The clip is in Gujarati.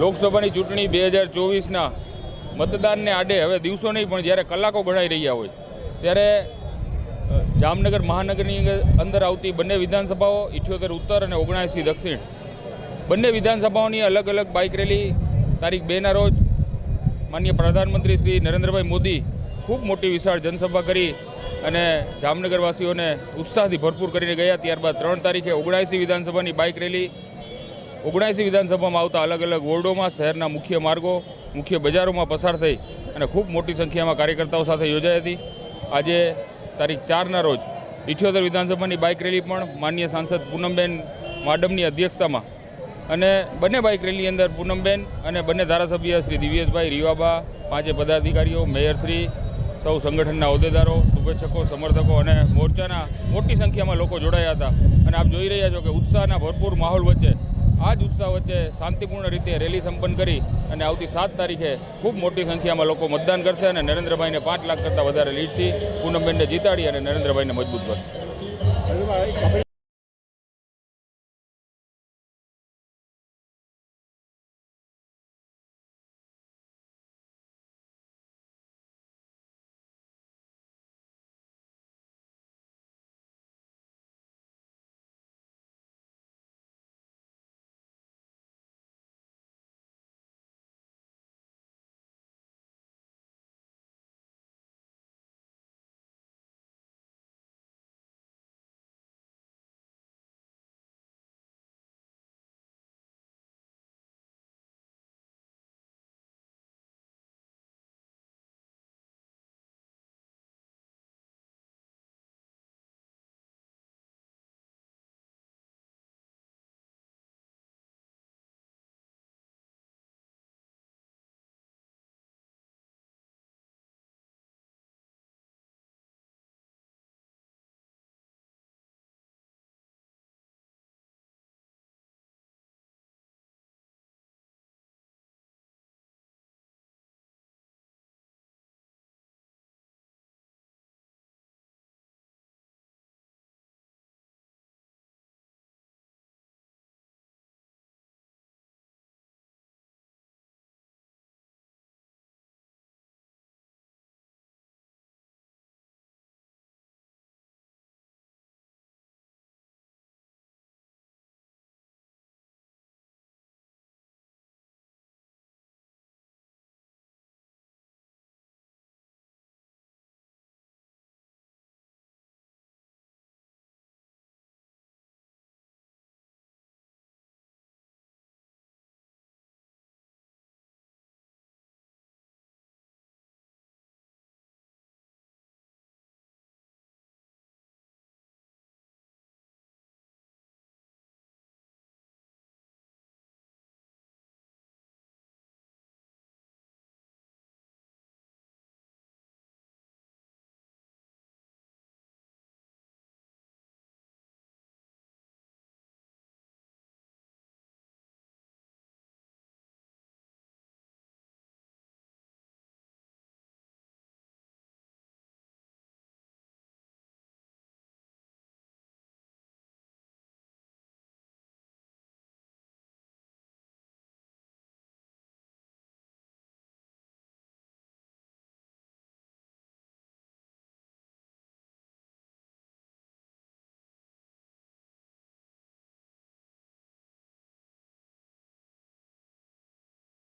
લોકસભાની ચૂંટણી બે હજાર ચોવીસના મતદાનને આડે, હવે દિવસો નહીં, પણ જ્યારે કલાકો ગણાઈ રહ્યા હોય, ત્યારે જામનગર મહાનગરની અંદર આવતી બંને વિધાનસભાઓ, ઇઠ્યોતેર ઉત્તર અને ઓગણએંસી દક્ષિણ, બંને વિધાનસભાઓની અલગ અલગ બાઇક રેલી તારીખ બેના રોજ માનનીય પ્રધાનમંત્રી શ્રી નરેન્દ્રભાઈ મોદી ખૂબ મોટી વિશાળ જનસભા કરી અને જામનગરવાસીઓને ઉત્સાહથી ભરપૂર કરીને ગયા. ત્યારબાદ ત્રણ તારીખે ઓગણએંસી વિધાનસભાની બાઇક રેલી ઓગણએંસી વિધાનસભામાં આવતા અલગ અલગ વોર્ડોમાં શહેરના મુખ્ય માર્ગો, મુખ્ય બજારોમાં પસાર થઈ અને ખૂબ મોટી સંખ્યામાં કાર્યકર્તાઓ સાથે યોજાઈ હતી. આજે તારીખ ચારના રોજ ઇઠ્યોતેર વિધાનસભાની બાઇક રેલી પણ માન્ય સાંસદ પૂનમબેન માડમની અધ્યક્ષતામાં અને બંને બાઇક રેલીની અંદર પૂનમબેન અને બંને ધારાસભ્ય શ્રી દિવ્યેશભાઈ રીવાબા, પાંચે પદાધિકારીઓ મેયરશ્રી સૌ સંગઠનના હોદ્દેદારો, શુભેચ્છકો, સમર્થકો અને મોરચાના મોટી સંખ્યામાં લોકો જોડાયા હતા. અને આપ જોઈ રહ્યા છો કે ઉત્સાહના ભરપૂર માહોલ વચ્ચે આ જ ઉત્સાહ વચ્ચે શાંતિપૂર્ણ રીતે રેલી સંપન્ન કરી અને આવતી સાત તારીખે ખૂબ મોટી સંખ્યામાં લોકો મતદાન કરશે અને નરેન્દ્રભાઈને પાંચ લાખ કરતાં વધારે લીડથી પૂનમબેનને જીતાડી અને નરેન્દ્રભાઈને મજબૂત કરશે.